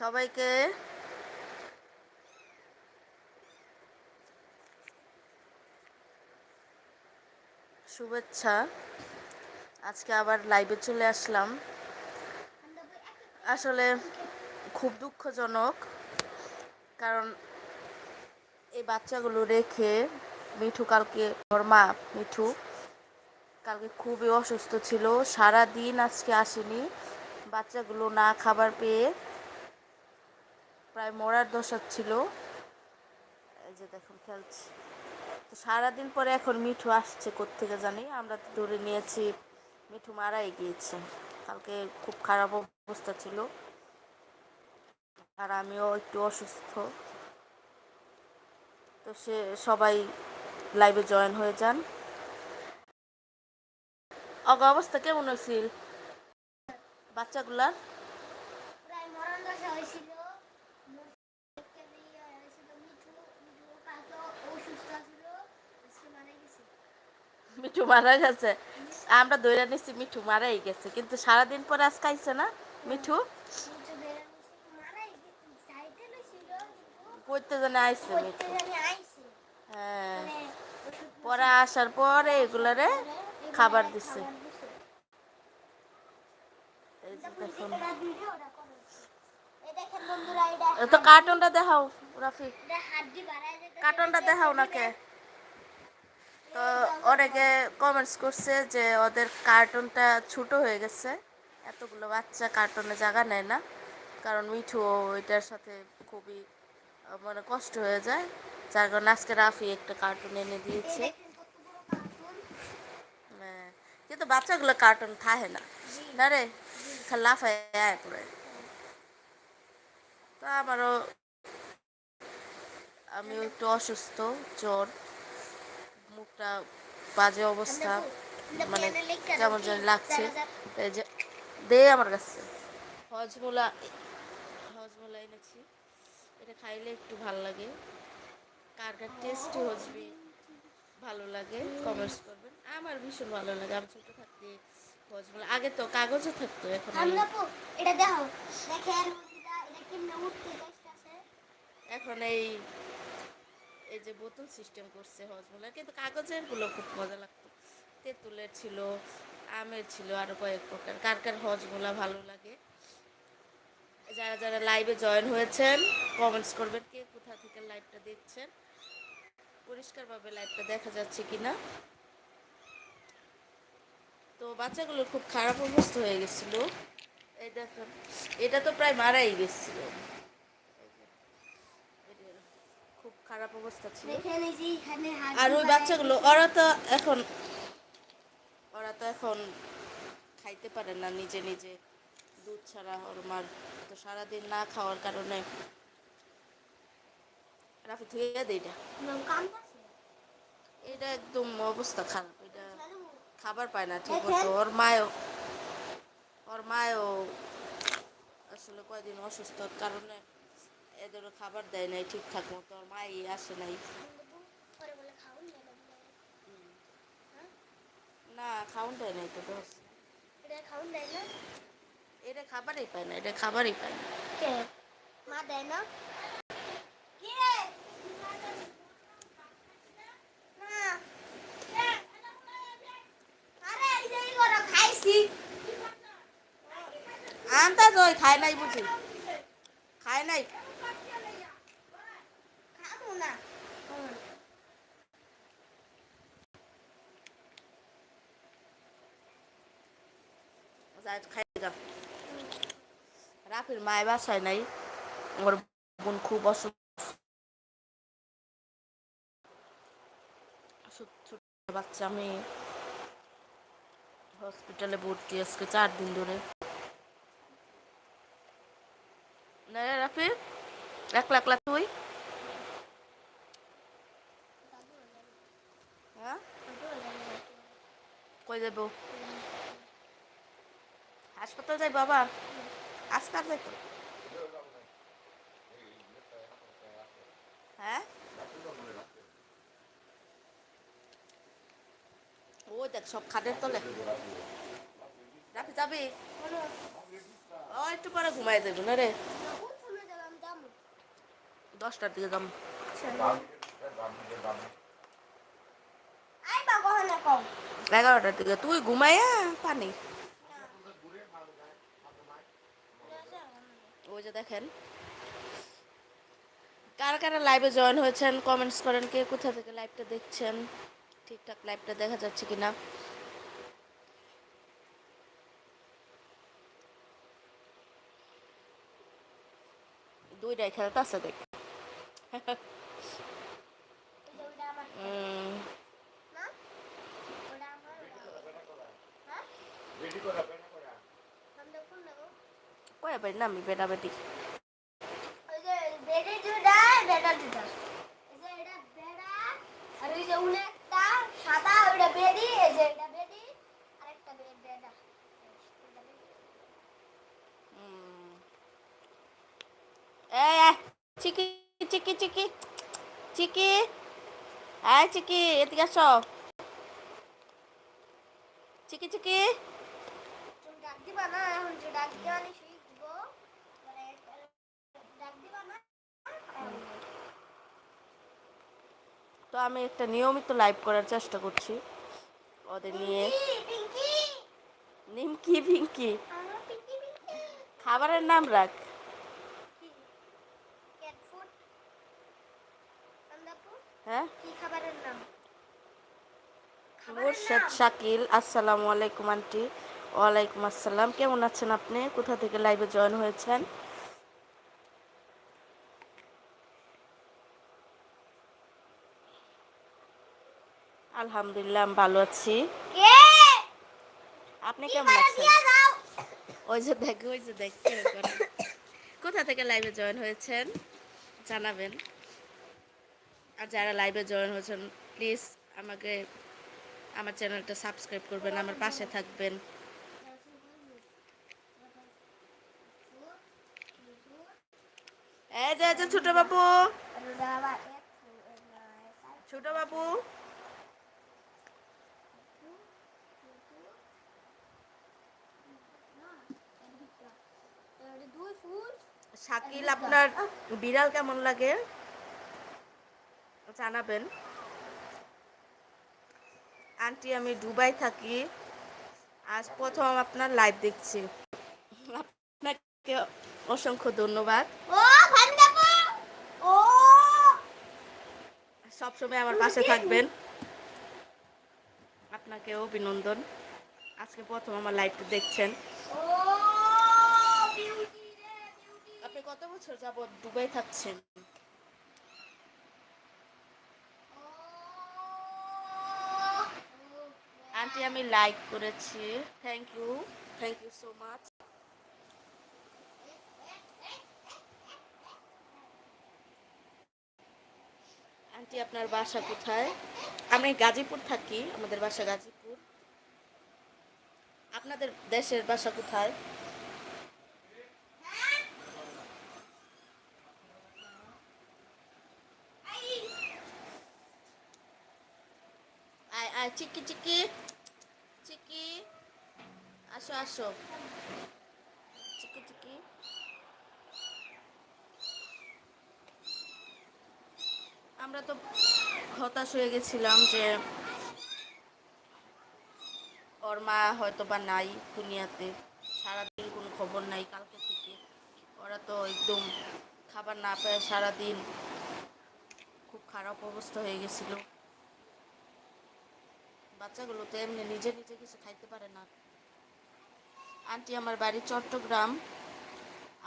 সবাইকে। শুভেচ্ছা। আজকে আবার লাইভে চলে আসলাম। আসলে খুব দুঃখজনক, কারণ এই বাচ্চাগুলো রেখে মিঠু কালকে, ওর মা মিঠু, কালকে খুবই অসুস্থ ছিল সারা দিন আজকে আসেনি। বাচ্চাগুলো না খাবার পেয়ে প্রায় মরার দশা ছিল। এই যে দেখুন খেলছে। তো সারাদিন পরে এখন মিঠু আসছে কোত্থেকে জানি। আমরা তো ধরে নিয়েছি মিঠু মারাই গিয়েছে। কালকে খুব খারাপ অবস্থা ছিল। আর আমিও একটু অসুস্থ। তো সে সবাই লাইভে জয়েন হয়ে যান। অগ, অবস্থা কেমন হয়েছিল বাচ্চাগুলার প্রায় মরণ দশা হয়েছিল মুরগিকে নিয়ে হয়েছিল মিঠু মিঠু কালকে অসুস্থ ছিল আজকে মারা গেছে মিঠু মারা গেছে। আমরা দৈরা নিছি মিঠু মারাই গেছে। কিন্তু সারাদিন পরে আজকে খাইছে না মিঠু? করতে জানে আইছে হ্যাঁ। পরে আসার পরে এগুলারে খাবার দিছে। তো কার্টুনটা দেখাও রাফি কার্টুনটা দেখাও নাকে? অনেকে কমেন্টস করছে যে ওদের কার্টুনটা ছোট হয়ে গেছে। এতগুলো বাচ্চা কার্টুনে জায়গা নেয় না। কারণ মিঠু ওইটার সাথে খুবই মানে কষ্ট হয়ে যায়। যার কারণে আজকে রাফি একটা কার্টুন এনে দিয়েছে। হ্যাঁ, কিন্তু বাচ্চাগুলো কার্টুন থাকে না। না রে লাফায় তো আমারও আমি একটু অসুস্থ জ্বর মুখটা বাজে অবস্থা। মানে কেমন যেন লাগছে। দে আমার কাছে। হজমোলা হজমোলা এনেছি। এটা খাইলে একটু ভালো লাগে। কার কার টেস্টি হজবি ভালো লাগে কমেন্টস করবেন। আমার ভীষণ ভালো লাগে। আমি ছোটো থাকতে হজমোলা। আগে তো কাগজে থাকতো এখন এটা দেখো দেখেন এখন এই এই যে বোতল সিস্টেম করছে হজমোলা কিন্তু কাগজেরগুলো খুব মজা লাগতো। তেঁতুলের ছিল, আমের ছিল আরও কয়েক প্রকার। কার কার হজমোলা ভালো লাগে? যারা যারা লাইভে জয়েন হয়েছেন কমেন্টস করবেন কে কোথা থেকে লাইভটা দেখছেন। পরিষ্কারভাবে লাইভটা দেখা যাচ্ছে কিনা। তো বাচ্চাগুলোর খুব খারাপ অবস্থা হয়ে গেছিল। এই দেখুন, এটা তো প্রায় মারাই গেছিল খুব খারাপ অবস্থা ছিল। আর ওই বাচ্চাগুলো ওরা তো এখন ওরা তো এখন খাইতে পারে না নিজে নিজে। দুধ ছাড়া ওর মার তো সারাদিন না খাওয়ার কারণে। রাফি ধুয়ে দেয় এটা। এটা একদম অবস্থা খারাপ। এটা খাবার পায় না ঠিক মতো। ওর মায়ও ওর মায়ও আসলে কয়দিন অসুস্থর কারণে এদেরও খাবার দেয় নাই ঠিকঠাক মতো ওর মাই আসে নাই। খাউন না না খাওয়ান দেয় নাই তো দোষ এটা খাউন খাবারই পায় না এটা খাবারই পায় না। মা দেয় না কে না আরে এই যে এগুলো খাইছি আন্দাজ ওই খায় নাই বুঝি? খায় নাই? না। খাই গা রাফির মায় বাসায় নাই ওর বোন খুব অসুস্থ। বাচ্চা মেয়ে। হসপিটালে ভর্তি আজকে চার দিন ধরে। না রাফি একলা একলা তুই হ্যাঁ কই হাসপাতাল যাই বাবা। আজকাল যাই তো হ্যাঁ? ওই দেখ সব খাটের তলে। রাখি যাবি? ও, একটু পরে ঘুমাই যাবি না রে? দশটার দিকে যাম। এগারোটার দিকে তুই ঘুমাইয়া পানি ওই যে দেখেন কারা কারা লাইভে জয়েন হয়েছেন কমেন্টস করেন কে কোথা থেকে লাইভটা দেখছেন? ঠিকঠাক লাইভটা দেখা যাচ্ছে কিনা? দুইটাই খেলতে আছে দেখ। বেডা এটা বেডি। উম। এই এই, চিকি চিকি চিকি চিকি এই চিকি এদিকে আসো চিকি চিকি তুমি ডাক দিবা না এখন যে ডাক দিবা না শিখব পরে ডাক দিবা না তো আমি একটা নিয়মিত লাইভ করার চেষ্টা করছি। ওদের নিয়ে। নিমকি, পিঙ্কি। খাবারের নাম রাখ। হ্যাঁ? শাকিল, আসসালামু আলাইকুম, আন্টি। ওয়ালাইকুম আসসালাম। কেমন আছেন আপনি? কোথা থেকে লাইভে জয়েন হয়েছেন? আলহামদুলিল্লাহ আমি ভালো আছি। আপনি কেমন আছেন? ওই যে দেখ ওই যে দেখ কোথা থেকে লাইভে জয়েন হয়েছেন? জানাবেন। আর যারা লাইভে জয়েন হয়েছেন প্লিজ আমাকে আমার চ্যানেলটা সাবস্ক্রাইব করবেন আমার পাশে থাকবেন। এই যে এই যে ছোট বাবু। ছোট বাবু। শাকিল আপনার বিড়াল কেমন লাগে? জানাবেন। আন্টি আমি দুবাই থাকি। আজ প্রথম আপনার লাইভ দেখছি। আপনাকে অসংখ্য ধন্যবাদ। সবসময় আমার পাশে থাকবেন। আপনাকে অভিনন্দন। আজকে প্রথম আমার লাইভটা দেখছেন ও বিউটি রে বিউটি আপনি কত বছর যাবত দুবাই থাকছেন। আন্টি, আমি লাইক করেছি। Thank you thank you so much aunty, আপনার বাসা কোথায়? আমি গাজীপুর থাকি, আমাদের বাসা গাজীপুর। আপনাদের দেশের বাসা কোথায়? চিকি চিকি চিকি, আসো আসো। চিকি চিকি। আমরা তো হতাশ হয়ে গেছিলাম যে ওর মা হয়তো বা নাই দুনিয়াতে, সারাদিন কোনো খবর নাই কালকে থেকে। ওরা তো একদম খাবার না পেয়ে সারাদিন খুব খারাপ অবস্থা হয়ে গেছিল। বাচ্চাগুলো তো এমনি নিজে নিজে কিছু খাইতে পারে না। আন্টি আমার বাড়ি চট্টগ্রাম।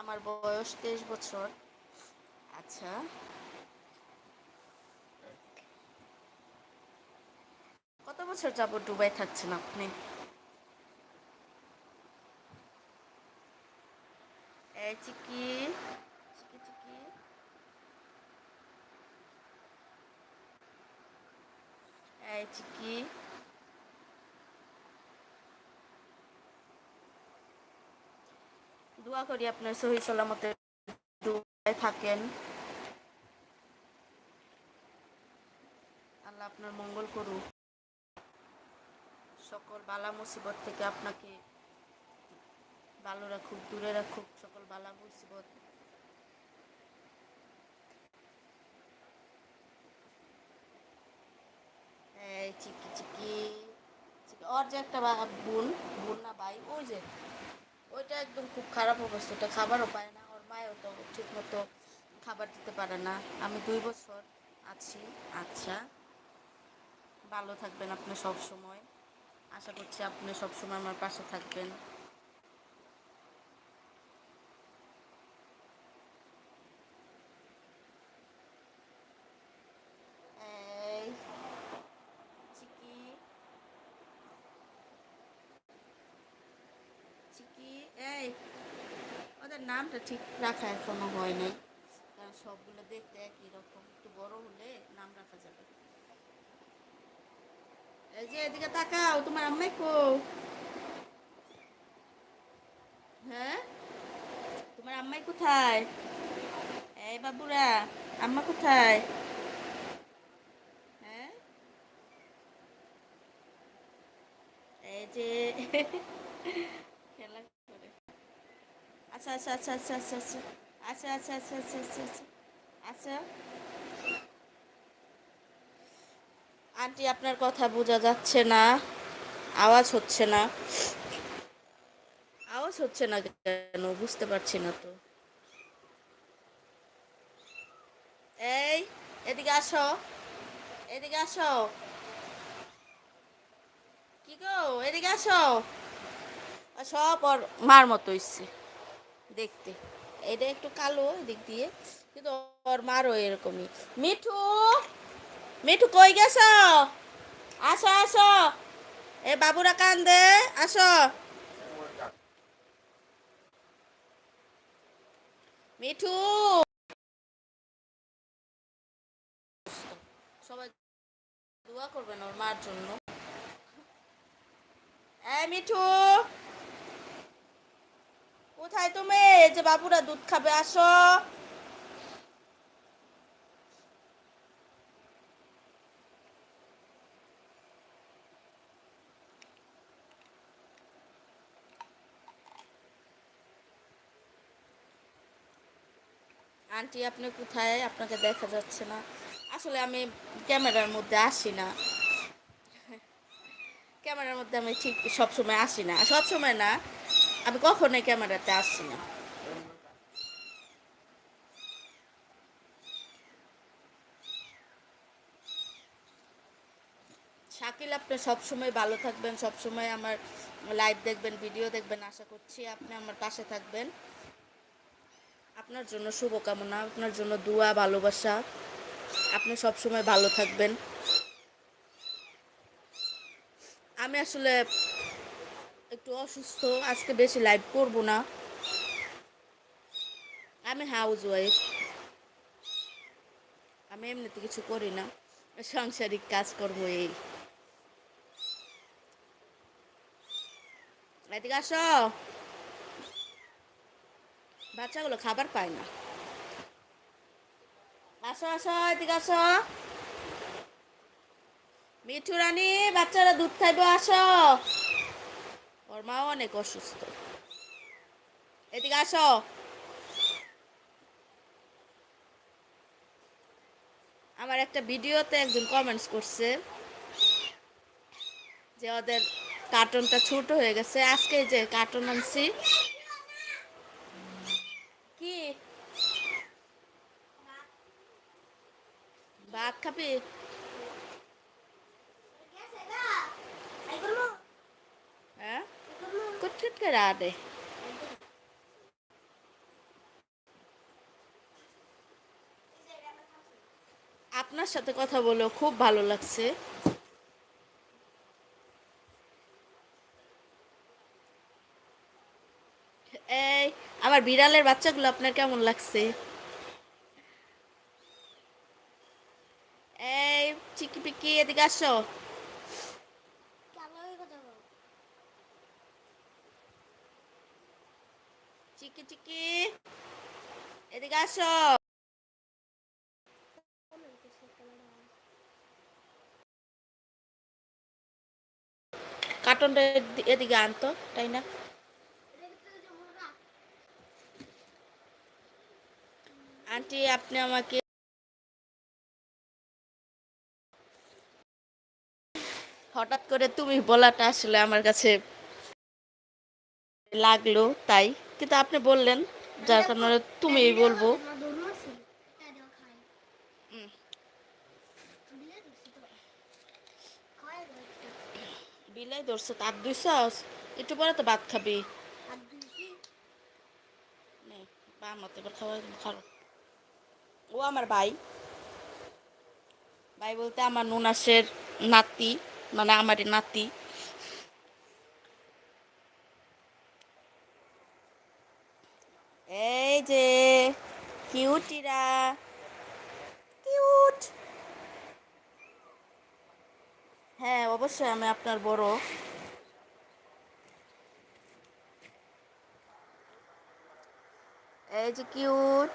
আমার বয়স তেইশ বছর। আচ্ছা। কত বছর যাবত দুবাই থাকছেন আপনি? এই চিকি চিকি চিকি। এই চিকি। দোয়া করি আপনার সহি সালামতে থাকেন। আল্লাহ আপনার মঙ্গল করুক। সকল বালা মুসিবত থেকে আপনাকে ভালো রাখুক, দূরে রাখুক, সকল বালা মুসিবত। চিকি চিকি অর যে একটা বোন বোন না ভাই, ওই যে ওইটা একদম খুব খারাপ অবস্থা। ওটা খাবারও পায় না, ওর মায়ও তো ঠিক মতো খাবার দিতে পারে না। আমি দুই বছর আছি। আচ্ছা। ভালো থাকবেন আপনি সব সময় আশা করছি আপনি সব সময় আমার পাশে থাকবেন এই চিকি চিকি এই ওদের নামটা ঠিক রাখা এখনও হয় নাই। কারণ সবগুলো দেখতে একই রকম। একটু বড় হলে নাম রাখা যাবে। এই যে এদিকে তাকাও, তোমার আম্মাই কো হ্যাঁ? তোমার আম্মাই কোথায়? এই বাবুরা, আম্মা কোথায়? হ্যাঁ? এই যে আচ্ছা আচ্ছা আচ্ছা আচ্ছা আচ্ছা আচ্ছা আচ্ছা আচ্ছা আচ্ছা আচ্ছা আচ্ছা আচ্ছা আন্টি আপনার কথা বোঝা যাচ্ছে না আওয়াজ হচ্ছে না আওয়াজ হচ্ছে না কেন বুঝতে পারছি না তো এই এদিকে আসো এদিকে আসো কি গো এদিকে আসো সব ওর মার মতো ইচ্ছে দেখতে। এটা একটু কালো এদিক দিয়ে, কিন্তু ওর মারও এরকমই। মিঠু মিঠু কই গেছ? আসো আসো। এ বাবুরা কান্দে, আসো। মিঠু। সবাই দোয়া করবেন ওর মার জন্য। এই মিঠু। কোথায় তুমি? এই যে বাবুরা দুধ খাবে, আসো। আন্টি, আপনি কোথায়? আপনাকে দেখা যাচ্ছে না। আসলে আমি ক্যামেরার মধ্যে আসি না। ক্যামেরার মধ্যে আমি ঠিক সবসময় আসি না। সবসময় না। আমি কখনোই ক্যামেরাতে আসি না। শাকিল, আপনি সবসময় ভালো থাকবেন, সবসময় আমার লাইভ দেখবেন ভিডিও দেখবেন। আশা করছি আপনি আমার পাশে থাকবেন। আপনার জন্য শুভকামনা, আপনার জন্য দোয়া, ভালোবাসা। আপনি সবসময় ভালো থাকবেন। আমি আসলে একটু অসুস্থ, আজকে বেশি লাইভ করব না। আমি হাউস ওয়াইফ আমি এমনিতে কিছু করি না। সাংসারিক কাজ করব এই। এদিকে আসো। বাচ্চাগুলো খাবার পায় না। আসো আসো, এদিকে আসো। মিঠু রানী বাচ্চারা দুধ খাইবো, আসো। ওর মা অনেক অসুস্থ। এদিকে আসো। আমার একটা ভিডিওতে একজন কমেন্টস করছে যে ওদের কার্টুনটা ছোট হয়ে গেছে। আজকে যে কার্টুন আনছি কি ভাত খাবি গেছে না এগুলো হ্যাঁ এগুলো কুটকুট আপনার সাথে কথা বলেও খুব ভালো লাগছে। এই, আমার বিড়ালের বাচ্চাগুলো আপনার কেমন লাগছে? এই চিকি পিকি এদিকে আসো কেমন কথা বল চিকি চিকি এদিকে আসো কার্টনটা এদিকে আনতো তাই না? আন্টি, আপনি আমাকে হঠাৎ করে তুমি বলাটা আসলে আমার কাছে লাগল, তাই। কিন্তু আপনি বললেন যার কারণে তুমি বলব। বিলাই ধরছে, তার দুই সস। একটু পরে তো ভাত খাবি। বা মতো এবার খাওয়া খালো ও আমার ভাই। ভাই বলতে আমার নুনাসের নাতি মানে আমারই নাতি। এই যে কিউটিরা। কিউট। হ্যাঁ অবশ্যই আমি আপনার বড়। এই যে কিউট।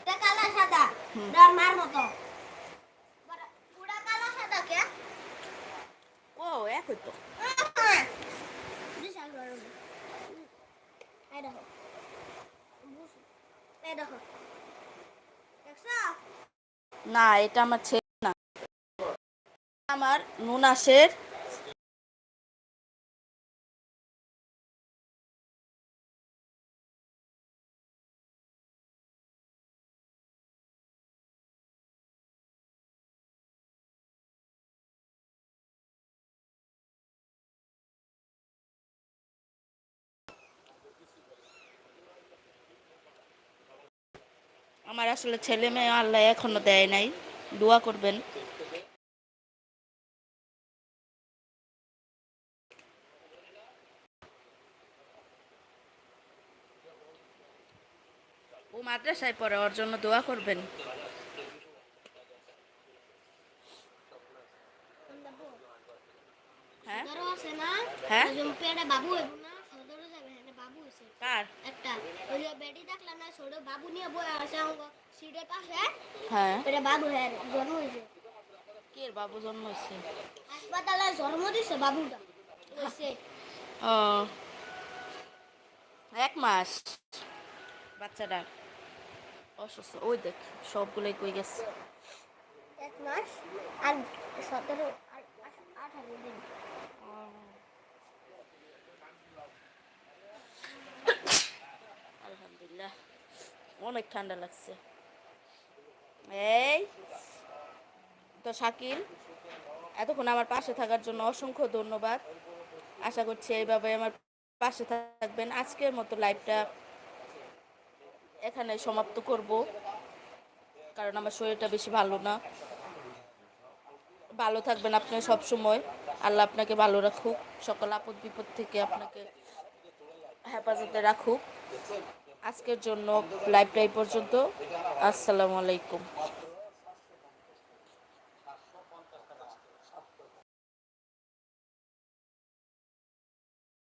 এটা কালা সাদা মার মতো পুরা কালা সাদা কে ও একই তো বিশাল বড় এই দেখো বুঝ- এই দেখো দেখছ না, এটা আমার ছেলে না। আমার নুনাসের আমার আসলে ছেলে মেয়ে আল্লাহ এখনও দেয় নাই। দোয়া করবেন। ও মাদ্রাসায় পরে ওর জন্য দোয়া করবেন হ্যাঁ সদরও আছে না হ্যাঁ? ওই যে পেটে বাবু হইব না সদরও যাবে এখানে বাবু হইছে কার একটা ওই যে বেটি দেখলাম না ছোট বাবু নিয়ে বয়ে আছে সিটের পাশে হ্যাঁ পেটে বাবু হ্যাঁ জন্ম হয়েছে কে বাবু জন্ম হয়েছে হাসপাতালে জন্ম দিছে বাবুটা হয়েছে ও এক মাস বাচ্চাটা অসুস্থ। ওই দেখ সবগুলোই কই গেছে। এক মাস আর সতেরো আর আঠারো দিন আলহামদুলিল্লাহ অনেক ঠান্ডা লাগছে। এই তো শাকিল, এতক্ষণ আমার পাশে থাকার জন্য অসংখ্য ধন্যবাদ। আশা করছি এইভাবে আমার পাশে থাকবেন। আজকের মতো লাইভটা এখানে সমাপ্ত করব, কারণ আমার শরীরটা বেশি ভালো না। ভালো থাকবেন আপনি সব সময়। আল্লাহ আপনাকে ভালো রাখুক, সকল আপদ বিপদ থেকে আপনাকে হেফাজতে রাখুক। আজকের জন্য লাইভ টাই পর্যন্ত আসসালামু আলাইকুম।